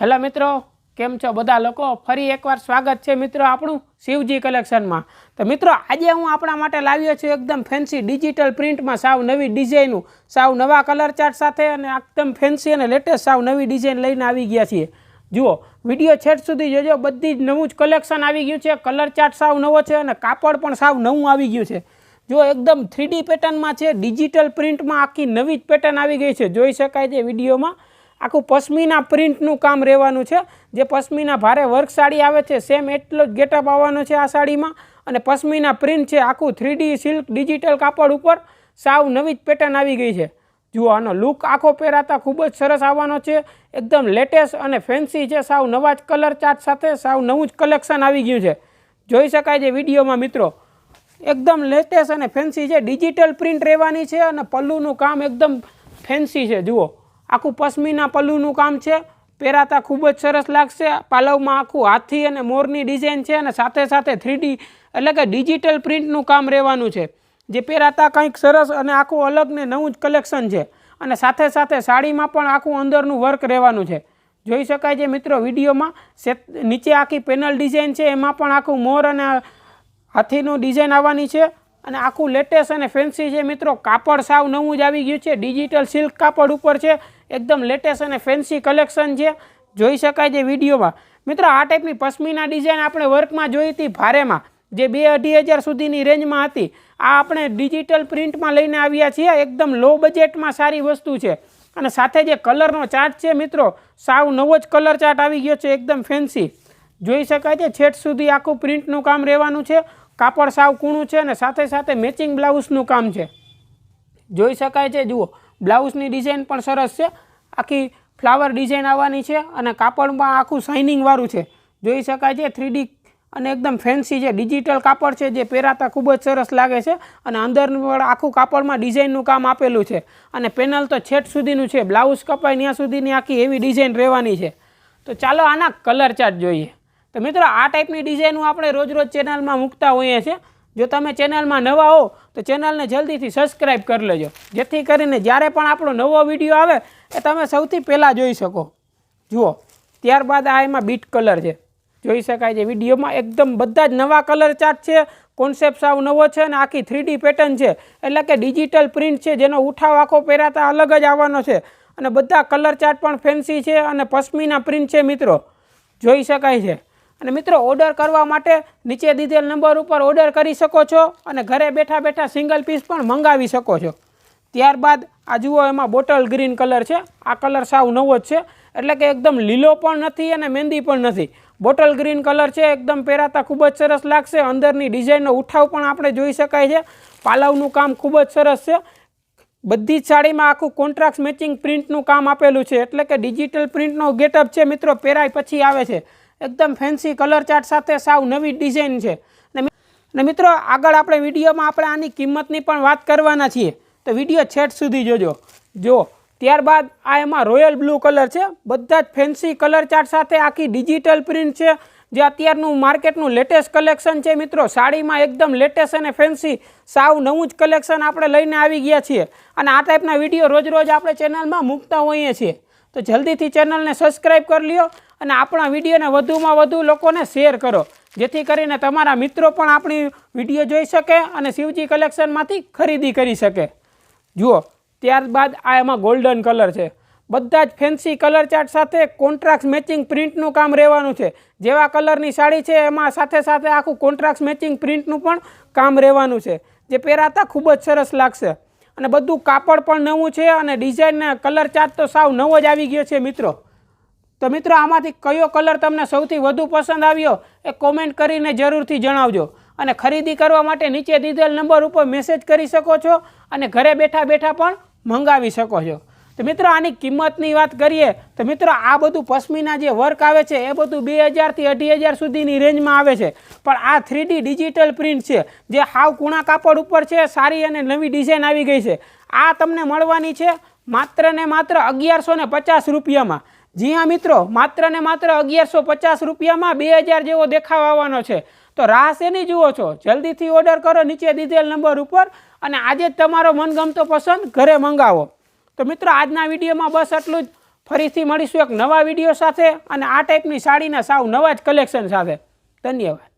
Hello મિત્રો, કેમ છો બધા લોકો? ફરી એકવાર સ્વાગત છે મિત્રો આપણું શિવજી કલેક્શનમાં. તો મિત્રો, આજે હું આપણા માટે લાવ્યો છું એકદમ ફેન્સી ડિજિટલ પ્રિન્ટમાં સાવ નવી ડિઝાઇનનું, સાવ નવા કલર ચાર્ટ સાથે અને એકદમ ફેન્સી અને લેટેસ્ટ સાવ નવી ડિઝાઇન લઈને આવી ગયા છીએ. જુઓ વીડિયો છેટ સુધી જોજો, બધી જ નવું જ કલેક્શન આવી ગયું છે. કલર ચાર્ટ સાવ નવો છે અને કાપડ પણ સાવ નવું આવી ગયું છે. જો એકદમ થ્રીડી પેટર્નમાં છે. ડિજિટલ પ્રિન્ટમાં આખી નવી જ પેટર્ન આવી ગઈ છે. જોઈ શકાય છે વિડીયોમાં આખું પશ્મિના પ્રિન્ટનું કામ રહેવાનું છે. જે પશ્મિના ભારે વર્ક સાડી આવે છે સેમ એટલો જ ગેટઅપ આવવાનો છે આ સાડીમાં. અને પશ્મિના પ્રિન્ટ છે આખું થ્રીડી સિલ્ક ડિજિટલ કાપડ ઉપર. સાવ નવી જ પેટર્ન આવી ગઈ છે. જુઓ, આનો લુક આખો પહેરાતા ખૂબ જ સરસ આવવાનો છે. એકદમ લેટેસ્ટ અને ફેન્સી છે. સાવ નવા જ કલર ચાર્ટ સાથે સાવ નવું જ કલેક્શન આવી ગયું છે. જોઈ શકાય છે વિડીયોમાં મિત્રો? એકદમ લેટેસ્ટ અને ફેન્સી છે. ડિજિટલ પ્રિન્ટ રહેવાની છે અને પલ્લુનું કામ એકદમ ફેન્સી છે. જુઓ. આખું પશ્મિના પલ્લુનું કામ છે. પહેરાતા ખૂબ જ સરસ લાગશે. પાલવમાં આખું હાથી અને મોરની ડિઝાઇન છે અને સાથે સાથે થ્રીડી એટલે કે ડિજિટલ પ્રિન્ટનું કામ રહેવાનું છે. જે પહેરાતા કંઈક સરસ અને આખું અલગ ને નવું જ કલેક્શન છે. અને સાથે સાથે સાડીમાં પણ આખું અંદરનું વર્ક રહેવાનું છે. જોઈ શકાય છે મિત્રો વિડીયોમાં? નીચે આખી પેનલ ડિઝાઇન છે. એમાં પણ આખું મોર અને હાથીનું ડિઝાઇન આવવાની છે. અને આખું લેટેસ્ટ અને ફેન્સી છે મિત્રો, કાપડ સાવ નવું જ આવી ગયું છે. ડિજિટલ સિલ્ક કાપડ ઉપર છે. એકદમ લેટેસ્ટ અને ફેન્સી કલેક્શન છે. જોઈ શકાય છે વિડીયોમાં. મિત્રો, આ ટાઈપની પશ્મિના ડિઝાઇન આપણે વર્કમાં જોઈ હતી ભારેમાં, જે બે અઢી હજાર સુધીની રેન્જમાં હતી. આ આપણે ડિજિટલ પ્રિન્ટમાં લઈને આવ્યા છીએ. એકદમ લો બજેટમાં સારી વસ્તુ છે. અને સાથે જે કલરનો ચાર્ટ છે મિત્રો, સાવ નવો જ કલર ચાર્ટ આવી ગયો છે. એકદમ ફેન્સી જોઈ શકાય છે, છેટ સુધી આખું પ્રિન્ટનું કામ રહેવાનું છે. કાપડ સાવ કૂણું છે અને સાથે સાથે મેચિંગ બ્લાઉઝનું કામ છે. જોઈ શકાય છે? જુઓ, બ્લાઉઝની ડિઝાઇન પણ સરસ છે. આખી ફ્લાવર ડિઝાઇન આવવાની છે અને કાપડમાં આખું શાઇનિંગવાળું છે. જોઈ શકાય છે? થ્રીડી અને એકદમ ફેન્સી છે. ડિજિટલ કાપડ છે જે પહેરાતા ખૂબ જ સરસ લાગે છે અને અંદરનું આખું કાપડમાં ડિઝાઇનનું કામ આપેલું છે. અને પેનલ તો છેટ સુધીનું છે. બ્લાઉઝ કપાય ત્યાં સુધીની આખી એવી ડિઝાઇન રહેવાની છે. તો ચાલો આના કલર ચાર્ટ જોઈએ. તો મિત્રો, આ ટાઈપની ડિઝાઇનો આપણે રોજ રોજ ચેનલમાં મૂકતા હોઈએ છીએ. જો તમે ચેનલમાં નવા હો, તો ચેનલને જલ્દીથી સબસ્ક્રાઈબ કરી લેજો. જેથી કરીને જ્યારે પણ આપણો નવો વીડિયો આવે, એ તમે સૌથી પહેલાં જોઈ શકો. જુઓ, ત્યારબાદ આ એમાં બીટ કલર છે. જોઈ શકાય છે, વિડીયોમાં એકદમ બધા જ નવા કલર ચાર્ટ છે કોન્સેપ્ટ સાવ નવો છે અને આખી થ્રીડી પેટર્ન છે. એટલે કે ડિજિટલ પ્રિન્ટ છે, જેનો ઉઠાવ આખો પહેરાતા અલગ જ આવવાનો છે. અને બધા કલર ચાર્ટ પણ ફેન્સી છે અને પશ્મીના પ્રિન્ટ છે મિત્રો. જોઈ શકાય છે. અને મિત્રો ઓર્ડર કરવા માટે નીચે દીધેલ નંબર ઉપર ઓર્ડર કરી શકો છો અને ઘરે બેઠા બેઠા સિંગલ પીસ પણ મંગાવી શકો છો. ત્યારબાદ આ જુઓ એમાં બોટલ ગ્રીન કલર છે. આ કલર સાવ નવો જ છે. એટલે કે એકદમ લીલો પણ નથી અને મહેંદી પણ નથી. બોટલ ગ્રીન કલર છે, એકદમ પહેરાતા ખૂબ જ સરસ લાગશે. અંદરની ડિઝાઇનનો ઉઠાવ પણ આપણે જોઈ શકાય છે. પાલવનું કામ ખૂબ જ સરસ છે. બધી જ સાડીમાં આખું કોન્ટ્રાક્ટ મેચિંગ પ્રિન્ટનું કામ આપેલું છે. એટલે કે ડિજિટલ પ્રિન્ટનો ગેટઅપ છે મિત્રો, પહેરાય પછી આવે છે. એકદમ ફેન્સી કલર ચાર્ટ સાથે સાવ નવી ડિઝાઇન છે. અને મિત્રો, આગળ આપણે વિડીયોમાં આપણે આની કિંમતની પણ વાત કરવાના છીએ. તો વીડિયો છેટ સુધી જોજો. જો, ત્યારબાદ આ એમાં રોયલ બ્લુ કલર છે. બધા જ ફેન્સી કલર ચાર્ટ સાથે આખી ડિજિટલ પ્રિન્ટ છે. જે અત્યારનું માર્કેટનું લેટેસ્ટ કલેક્શન છે. મિત્રો, સાડીમાં એકદમ લેટેસ્ટ અને ફેન્સી સાવ નવું જ કલેક્શન આપણે લઈને આવી ગયા છીએ. અને આ ટાઈપના વીડિયો રોજ રોજ આપણે ચેનલમાં મૂકતા હોઈએ છીએ. તો જલ્દીથી ચેનલને સબસ્ક્રાઈબ કરી લ્યો અને આપણા વિડીયોને વધુમાં વધુ લોકોને શેર કરો. જેથી કરીને તમારા મિત્રો પણ આપણી વીડિયો જોઈ શકે અને શિવજી કલેક્શનમાંથી ખરીદી કરી શકે. જુઓ, ત્યારબાદ આ એમાં ગોલ્ડન કલર છે. બધા જ ફેન્સી કલર ચાર્ટ સાથે કોન્ટ્રાક્ટ મેચિંગ પ્રિન્ટનું કામ રહેવાનું છે. જેવા કલરની સાડી છે, એમાં સાથે સાથે આખું કોન્ટ્રાક્ટ મેચિંગ પ્રિન્ટનું પણ કામ રહેવાનું છે. જે પહેરાતા ખૂબ જ સરસ લાગશે. અને બધું કાપડ પણ નવું છે અને ડિઝાઇન કલર ચાર્ટ તો સાવ નવો જ આવી ગયો છે મિત્રો. તો મિત્રો, આમાંથી કયો કલર તમને સૌથી વધુ પસંદ આવ્યો એ કોમેન્ટ કરીને જરૂરથી જણાવજો. અને ખરીદી કરવા માટે નીચે દીધેલ નંબર ઉપર મેસેજ કરી શકો છો અને ઘરે બેઠા બેઠા પણ મંગાવી શકો છો. તો મિત્રો, આની કિંમતની વાત કરીએ, તો મિત્રો, આ બધું પશ્મિના જે વર્ક આવે છે, એ બધું બે હજારથી અઢી હજાર સુધીની રેન્જમાં આવે છે. પણ આ થ્રીડી ડિજિટલ પ્રિન્ટ છે, જે હાવ કૂણા કાપડ ઉપર છે, સારી અને નવી ડિઝાઇન આવી ગઈ છે. આ તમને મળવાની છે માત્ર ને માત્ર અગિયારસો પચાસ રૂપિયામાં. જી હા, મિત્રો, માત્ર ને માત્ર અગિયારસો પચાસ રૂપિયામાં બે હજાર જેવો દેખાવ આવવાનો છે. તો રાહ શેની જુઓ છો? જલ્દીથી ઓર્ડર કરો નીચે દીધેલ નંબર ઉપર અને આજે જ તમારો મનગમતો પસંદ ઘરે મંગાવો. તો મિત્રો, આજના વિડીયોમાં બસ આટલું જ. ફરીથી મળીશું એક નવા વીડિયો સાથે અને આ ટાઈપની સાડીના સાવ નવા જ કલેક્શન સાથે. ધન્યવાદ.